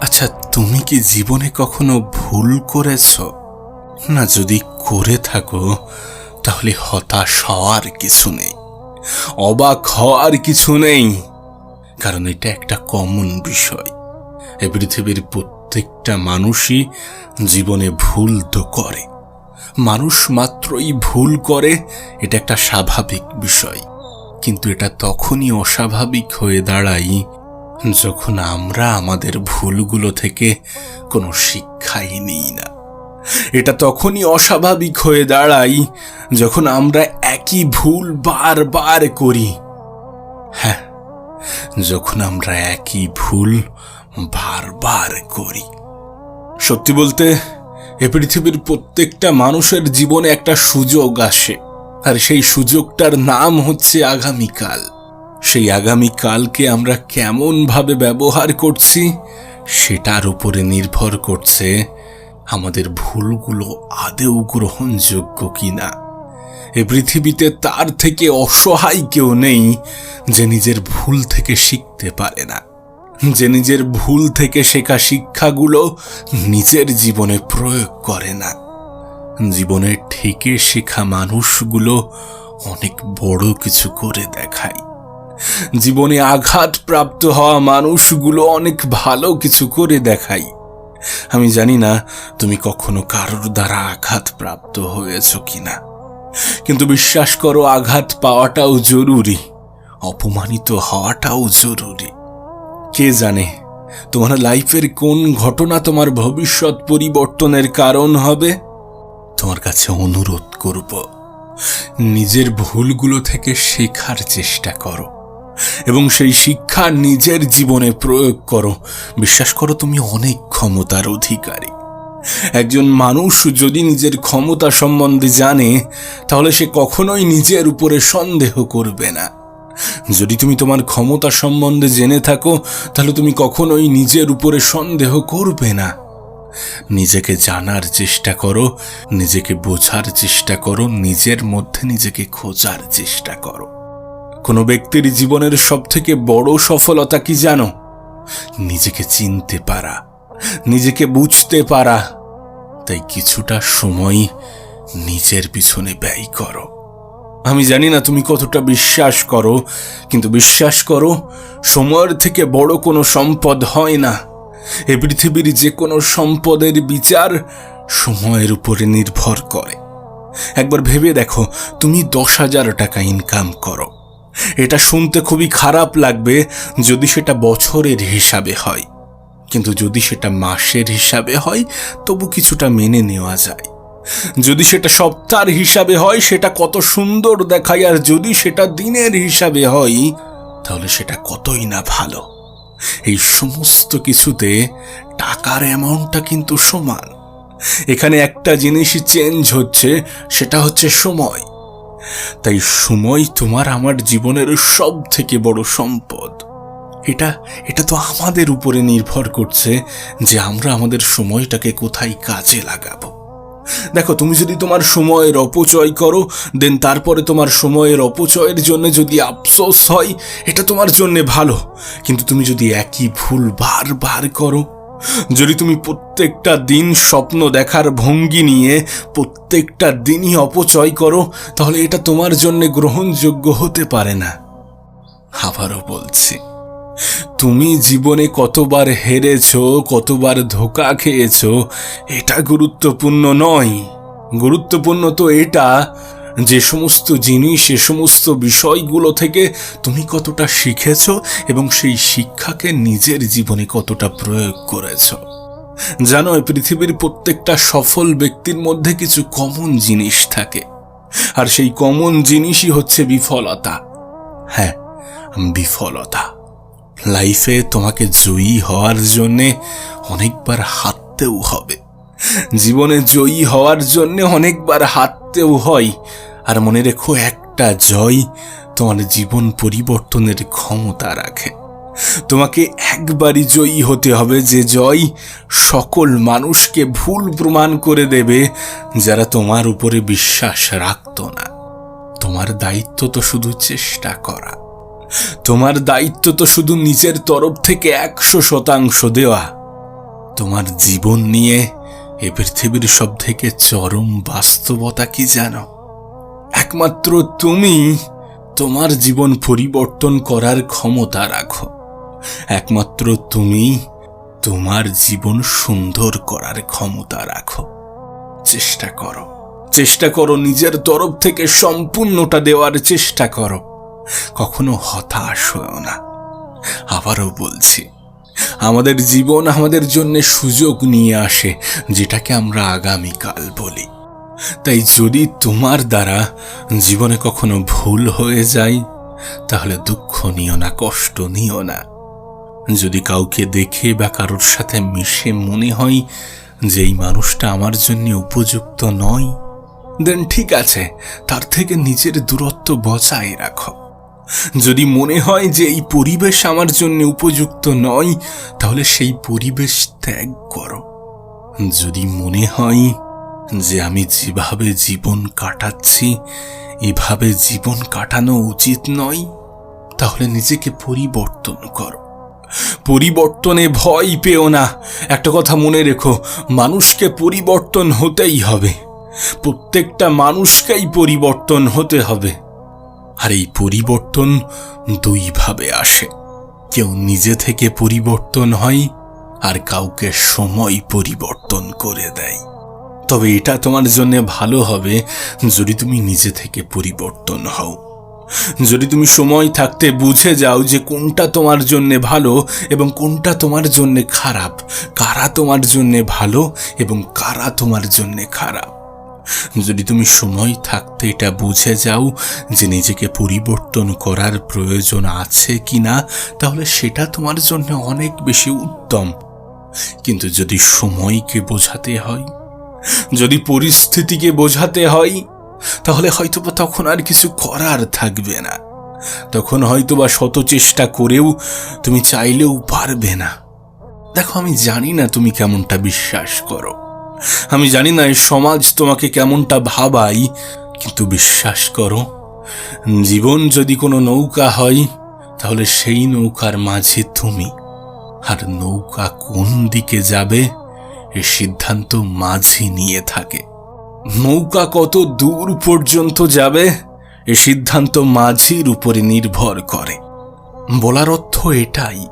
আচ্ছা তুমি কি জীবনে কখনো ভুল করেছ? না, যদি করে থাকো, তাহলে হতাশ হওয়ার কিছু নেই। অবাক হওয়ার কিছু নেই। কারণ এটা একটা কমন বিষয়। এ পৃথিবীর প্রত্যেকটা মানুষই জীবনে ভুল তো করে। মানুষ মাত্রই ভুল করে, এটা একটা স্বাভাবিক বিষয়। কিন্তু এটা তখনই অস্বাভাবিক হয়ে দাঁড়ায় যখন আমরা আমাদের ভুলগুলো থেকে কোনো শিক্ষাই নিই না। এটা তখনই অস্বাভাবিক হয়ে দাঁড়াই যখন আমরা একই ভুল বারবার করি। হ্যাঁ যখন আমরা একই ভুল বারবার করি। সত্যি বলতে এ পৃথিবীর প্রত্যেকটা মানুষের জীবনে একটা সুযোগ আসে, আর সেই সুযোগটার নাম হচ্ছে আগামীকাল। সেই আগামীকালকে আমরা কেমনভাবে ব্যবহার করছি, সেটার উপরে নির্ভর করছে আমাদের ভুলগুলো আদেও গ্রহণযোগ্য কিনা। এ পৃথিবীতে তার থেকে অসহায় কেউ নেই যে নিজের ভুল থেকে শিখতে পারে না। যে নিজের ভুল থেকে শেখা শিক্ষাগুলো নিজের জীবনে প্রয়োগ করে না। জীবনে ঠেকে শেখা মানুষগুলো অনেক বড় কিছু করে দেখায়। জীবনে আঘাত প্রাপ্ত হওয়া মানুষগুলো অনেক ভালো কিছু করে দেখায়। আমি জানি না তুমি কখনো কারোর দ্বারা আঘাত প্রাপ্ত হয়েছ কিনা। কিন্তু বিশ্বাস করো, আঘাত পাওয়াটাও জরুরি, অপমানিত হওয়াটাও জরুরি। কে জানে? তোমার লাইফের কোন ঘটনা তোমার ভবিষ্যৎ পরিবর্তনের কারণ হবে? তোমার কাছে অনুরোধ করব, নিজের ভুলগুলো থেকে শেখার চেষ্টা করো এবং সেই শিক্ষা নিজের জীবনে প্রয়োগ করো। বিশ্বাস করো, তুমি অনেক ক্ষমতার অধিকারী। একজন মানুষ যদি নিজের ক্ষমতা সম্বন্ধে জানে, তাহলে সে কখনোই নিজের উপরে সন্দেহ করবে না। যদি তুমি তোমার ক্ষমতা সম্বন্ধে জেনে থাকো, তাহলে তুমি কখনোই নিজের উপরে সন্দেহ করবে না। নিজেকে জানার চেষ্টা করো, নিজেকে বোঝার চেষ্টা করো, নিজের মধ্যে নিজেকে খোঁজার চেষ্টা করো। কোনো ব্যক্তির জীবনের সব থেকে বড় সফলতা কি জানো? নিজেকে চিনতে পারা, নিজেকে বুঝতে পারা। তাই কিছুটা সময় নিজের পিছনে ব্যয় করো। আমি জানি না তুমি কতটা বিশ্বাস করো, কিন্তু বিশ্বাস করো, সময়ের থেকে বড় কোনো সম্পদ হয় না। এ পৃথিবীর যে কোনো সম্পদের বিচার সময়ের উপরে নির্ভর করে। একবার ভেবে দেখো, তুমি দশ হাজার টাকা ইনকাম করো। এটা শুনতে খুবই খারাপ লাগবে যদি সেটা বছরের হিসাবে হয়। কিন্তু যদি সেটা মাসের হিসাবে হয়, তবু কিছুটা মেনে নেওয়া যায়। যদি সেটা সপ্তাহের হিসাবে হয়, সেটা কত সুন্দর দেখায়, আর যদি সেটা দিনের হিসাবে হয়, তাহলে সেটা কতই না ভালো। এই সমস্ত কিছুতে টাকার অ্যামাউন্টটা কিন্তু সমান। এখানে একটা জিনিসই চেঞ্জ হচ্ছে, সেটা হচ্ছে সময়। তাই সময় তোমার আমার জীবনের সব থেকে বড় সম্পদ। এটা এটা তো আমাদের উপরে নির্ভর করছে যে আমরা আমাদের সময়টাকে কোথায় কাজে লাগাবো। দেখো, তুমি যদি তোমার সময়ের অপচয় করো দেন তারপরে তোমার সময়ের অপচয়ের জন্য যদি আফসোস হয়, এটা তোমার জন্য ভালো। কিন্তু তুমি যদি একই ভুল বারবার করো, যদি তুমি প্রত্যেকটা দিন স্বপ্ন দেখার ভঙ্গি নিয়ে প্রত্যেকটা দিনই অপচয় করো, তাহলে এটা তোমার জন্য গ্রহণযোগ্য হতে পারে না। আবারও বলছি। তুমি জীবনে কতবার হেরেছ, কতবার ধোকা খেয়েছ, এটা গুরুত্বপূর্ণ নয়। গুরুত্বপূর্ণ তো এটা যে সমস্ত জিনিস সে সমস্ত বিষয়গুলো থেকে তুমি কতটা শিখেছ এবং সেই শিক্ষাকে নিজের জীবনে কতটা প্রয়োগ করেছ। জানো পৃথিবীর প্রত্যেকটা সফল ব্যক্তির মধ্যে কিছু কমন জিনিস থাকে। আর সেই কমন জিনিসই হচ্ছে বিফলতা। হ্যাঁ বিফলতা। লাইফে তোমাকে জয়ী হওয়ার জন্যে অনেকবার হাঁটতেও হবে। জীবনে জয়ী হওয়ার জন্যে অনেকবার হাঁটতেও হয়। আর মনে রেখো, একটা জয় তোমার জীবন পরিবর্তনের ক্ষমতা রাখে। তোমাকে একবারই জয়ী হতে হবে। যে জয় সকল মানুষকে ভুল প্রমাণ করে দেবে, যারা তোমার উপরে বিশ্বাস রাখত না। তোমার দায়িত্ব তো শুধু চেষ্টা করা। তোমার দায়িত্ব তো শুধু নিজের তরফ থেকে একশো শতাংশ দেওয়া। তোমার জীবন নিয়ে এ পৃথিবীর সব থেকে চরম বাস্তবতা কি জানো? একমাত্র তুমি তোমার জীবন পরিবর্তন করার ক্ষমতা রাখো। একমাত্র তুমি তোমার জীবন সুন্দর করার ক্ষমতা রাখো। চেষ্টা করো। চেষ্টা করো নিজের তরফ থেকে সম্পূর্ণটা দেওয়ার চেষ্টা করো। কখনো হতাশ হও না। আবারও বলছি, আমাদের জীবন আমাদের জন্য সুযোগ নিয়ে আসে, যেটাকে আমরা আগামীকাল বলি। তাই যদি তোমার দ্বারা জীবনে কখনো ভুল হয়ে যায়, তাহলে দুঃখ নিও না, কষ্ট নিও না। যদি কাউকে দেখে বা কারোর সাথে মিশে মনে হয় যে এই মানুষটা আমার জন্য উপযুক্ত নয়, দেন ঠিক আছে, তার থেকে নিজের দূরত্ব বজায় রাখো। যদি মনে হয় যে এই পরিবেশ আমার জন্য উপযুক্ত নয়, তাহলে সেই পরিবেশ ত্যাগ করো। যদি মনে হয় যে আমি যেভাবে জীবন কাটাচ্ছি, এভাবে জীবন কাটানো উচিত নয়, তাহলে নিজেকে পরিবর্তন করো। পরিবর্তনে ভয় পেও না। একটা কথা মনে রেখো, মানুষকে পরিবর্তন হতেই হবে। প্রত্যেকটা মানুষকেই পরিবর্তন হতে হবে। আর এই পরিবর্তন দুইভাবে আসে। কেউ নিজে থেকে পরিবর্তন হয় আর কাউকে সময় পরিবর্তন করে দেয়। তবে এটা তোমার জন্য ভালো হবে যদি তুমি নিজে থেকে পরিবর্তন হও। যদি তুমি সময় থাকতে বুঝে যাও যে কোনটা তোমার জন্য ভালো এবং কোনটা তোমার জন্য খারাপ, কারা তোমার জন্য ভালো এবং কারা তোমার জন্য খারাপ। যদি তুমি সময় থাকতে এটা বুঝে যাও যে নিজেকে পরিবর্তন করার প্রয়োজন আছে কি না তাহলে সেটা তোমার জন্য অনেক বেশি উত্তম। কিন্তু যদি সময়কে বোঝাতে হয়, যদি পরিস্থিতিকে বোঝাতে হয়, তাহলে হয়তোবা তখন আর কিছু করার থাকবে না। তখন হয়তোবা শত চেষ্টা করেও তুমি চাইলেও পারবে না। দেখো, আমি জানি না তুমি কেমনটা বিশ্বাস করো। আমি জানি না এই সমাজ তোমাকে কেমনটা ভাবাই কিন্তু বিশ্বাস করো, জীবন যদি কোনো নৌকা হয়, তাহলে সেই নৌকার মাঝে তুমি। আর নৌকা কোন দিকে যাবে, এ সিদ্ধান্ত মাঝি নিয়ে থাকে। নৌকা কত দূর পর্যন্ত যাবে, এ সিদ্ধান্ত মাঝির উপরে নির্ভর করে। বলার অর্থ এটাই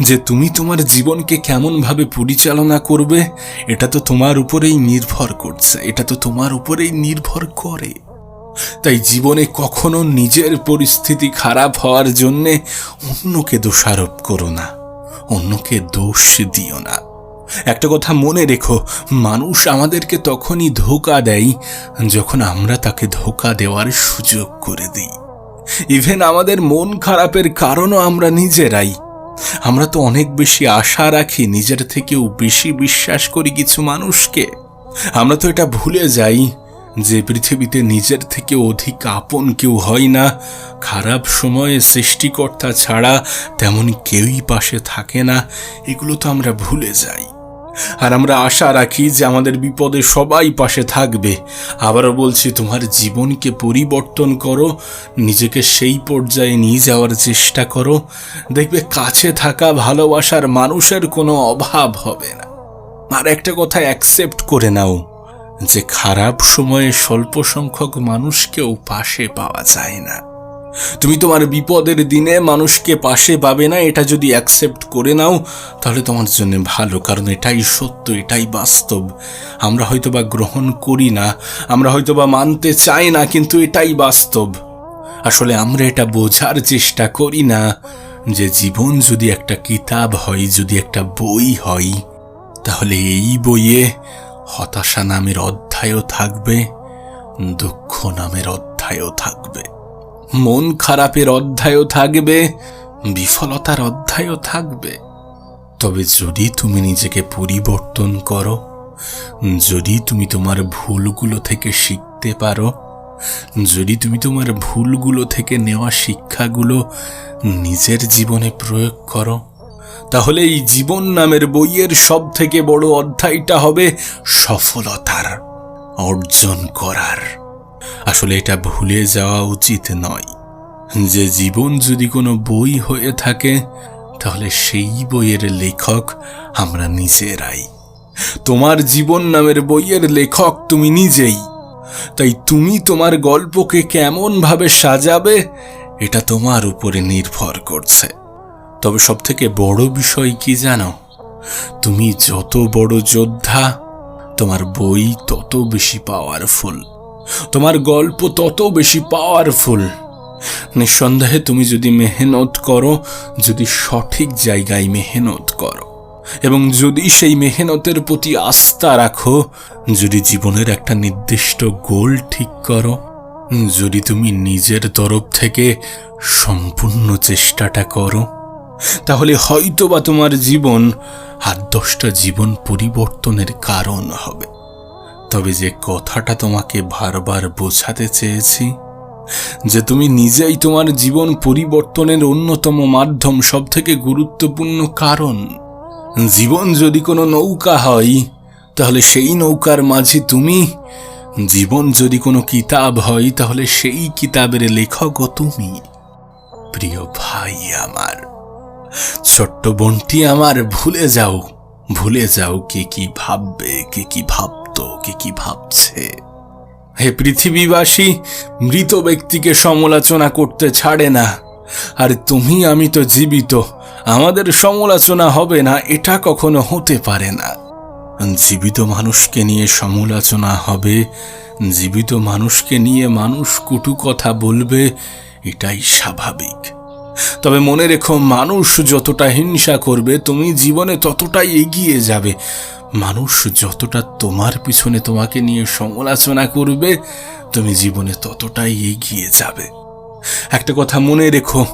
যে তুমি তোমার জীবনকে কেমনভাবে পরিচালনা করবে, এটা তো তোমার উপরেই নির্ভর করছে, এটা তো তোমার উপরেই নির্ভর করে। তাই জীবনে কখনো নিজের পরিস্থিতি খারাপ হওয়ার জন্যে অন্যকে দোষারোপ করো না, অন্যকে দোষ দিও না। একটা কথা মনে রেখো, মানুষ আমাদেরকে তখনই ধোকা দেয় যখন আমরা তাকে ধোকা দেওয়ার সুযোগ করে দিই। ইভেন আমাদের মন খারাপের কারণও আমরা নিজেরাই আমরা তো অনেক বেশি আশা রাখি, নিজের থেকেও বেশি বিশ্বাস করি কিছু মানুষকে। আমরা তো এটা ভুলে যাই যে পৃথিবীতে নিজের থেকে অধিক আপন কেউ হয় না। খারাপ সময়ে সৃষ্টিকর্তা ছাড়া তেমন কেউই পাশে থাকে না। এগুলো তো আমরা ভুলে যাই। আর আমরা আশা রাখি যে আমাদের বিপদে সবাই পাশে থাকবে। আবারও বলছি, তোমার জীবনকে পরিবর্তন করো, নিজেকে সেই পর্যায়ে নিয়ে যাওয়ার চেষ্টা করো। দেখবে কাছে থাকা ভালোবাসার মানুষের কোনো অভাব হবে না। আর একটা কথা অ্যাকসেপ্ট করে নাও, যে খারাপ সময়ে স্বল্প সংখ্যক মানুষকেও পাশে পাওয়া যায় না। তুমি তোমার বিপদের দিনে মানুষকে পাশে পাবে না, এটা যদি অ্যাকসেপ্ট করে নাও, তাহলে তোমার জন্য ভালো, কারণ এটাই সত্য, এটাই বাস্তব। আমরা হয়তো বা গ্রহণ করি না, আমরা হয়তোবা মানতে চাই না, কিন্তু এটাই বাস্তব। আসলে আমরা এটা বোঝার চেষ্টা করি না যে জীবন যদি একটা কিতাব হয়, যদি একটা বই হয়, তাহলে এই বইয়ে হতাশা নামের অধ্যায়ও থাকবে, দুঃখ নামের অধ্যায়ও থাকবে। মন খারাপের অধ্যায়ও থাকবে, বিফলতার অধ্যায়ও থাকবে। তবে যদি তুমি নিজেকে পরিবর্তন করো, যদি তুমি তোমার ভুলগুলো থেকে শিখতে পারো, যদি তুমি তোমার ভুলগুলো থেকে নেওয়া শিক্ষাগুলো নিজের জীবনে প্রয়োগ করো, তাহলে এই জীবন নামের বইয়ের সব থেকে বড় অধ্যায়টা হবে সফলতার অর্জন করার। আসলে এটা ভুলে যাওয়া উচিত নয়। যে জীবন যদি কোনো বই হয়ে থাকে, তাহলে সেই বইয়ের লেখক আমরা নিজেরাই। তোমার জীবন নামের বইয়ের লেখক তুমি নিজেই। তাই তুমি তোমার গল্পকে কেমন ভাবে সাজাবে, এটা তোমার উপরে নির্ভর করছে। তবে সব থেকে বড় বিষয় কি জানো? তুমি যত বড় যোদ্ধা, তোমার বই তত বেশি পাওয়ারফুল তোমার গল্প তত বেশি পাওয়ারফুল নিঃসন্দেহে তুমি যদি মেহনত করো, যদি সঠিক জায়গায় মেহনত করো, এবং যদি সেই মেহনতের প্রতি আস্থা রাখো, যদি জীবনের একটা নির্দিষ্ট গোল ঠিক করো, যদি তুমি নিজের তরফ থেকে সম্পূর্ণ চেষ্টাটা করো, তাহলে হয়তোবা তোমার জীবন আর দশটা জীবন পরিবর্তনের কারণ হবে। তবে যে কথাটা তোমাকে বারবার বোঝাতে চেয়েছি, যে তুমি নিজেই তোমার জীবন পরিবর্তনের অন্যতম মাধ্যম সব থেকে গুরুত্বপূর্ণ কারণ। জীবন যদি কোনো নৌকা হয়, তাহলে সেই নৌকার মাঝে তুমি। জীবন যদি কোনো কিতাব হয়, তাহলে সেই কিতাবের লেখকও তুমি। প্রিয় ভাই আমার, ছোট্ট বোনটি আমার, ভুলে যাও ভুলে যাও কে কি ভাববে, কে কি ভাবতো কে কি ভাবছে? হে পৃথিবীবাসী, মৃত ব্যক্তিকে সমালোচনা করতে ছাড়ে না। আর তুমি, আমি তো জীবিত। আমাদের সমালোচনা হবে না, এটা কখনো হতে পারে না। জীবিত মানুষকে নিয়ে সমালোচনা হবে, জীবিত মানুষকে নিয়ে মানুষ কুটু কথা বলবে, এটাই স্বাভাবিক। তবে মনে রেখো, মানুষ যতটা হিংসা করবে, তুমি জীবনে ততটাই এগিয়ে যাবে। মানুষ যতটা তোমার পিছনে তোমাকে নিয়ে সমালোচনা করবে, তুমি জীবনে ততটাই এগিয়ে যাবে। একটা কথা মনে রেখো,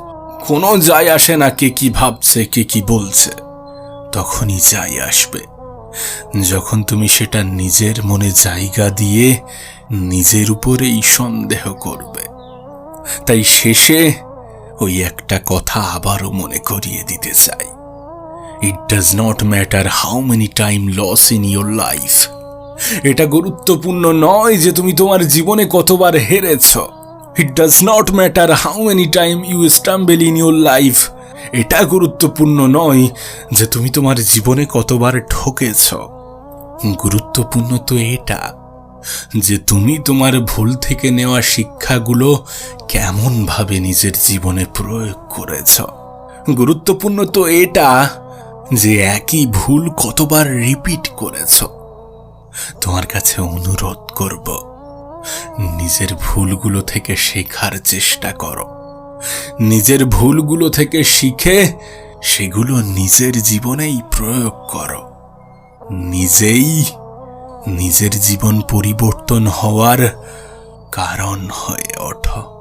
কোনো যায় আসে না কে কি ভাবছে, কে কি বলছে। তখনই যাই আসবে। যখন তুমি সেটা নিজের মনে জায়গা দিয়ে নিজের উপরেই সন্দেহ করবে। তাই শেষে ওই একটা কথা আবারও মনে করিয়ে দিতে চাই। It does not matter how many time loss in your life এটা গুরুত্বপূর্ণ নয় যে তুমি তোমার জীবনে কতবার হেরেছ। It does not matter how many time you stumble in your life এটা গুরুত্বপূর্ণ নয় যে তুমি তোমার জীবনে কতবার ঠকেছ। গুরুত্বপূর্ণ তো এটা যে তুমি তোমার ভুল থেকে নেওয়া শিক্ষাগুলো কেমনভাবে নিজের জীবনে প্রয়োগ করেছ। গুরুত্বপূর্ণ তো এটা যে একই ভুল কতবার রিপিট করেছ। তোমার কাছে অনুরোধ করব, নিজের ভুলগুলো থেকে শেখার চেষ্টা করো। নিজের ভুলগুলো থেকে শিখে সেগুলো নিজের জীবনেই প্রয়োগ করো। নিজেই নিজের জীবন পরিবর্তন হওয়ার কারণ হয়ে ওঠো।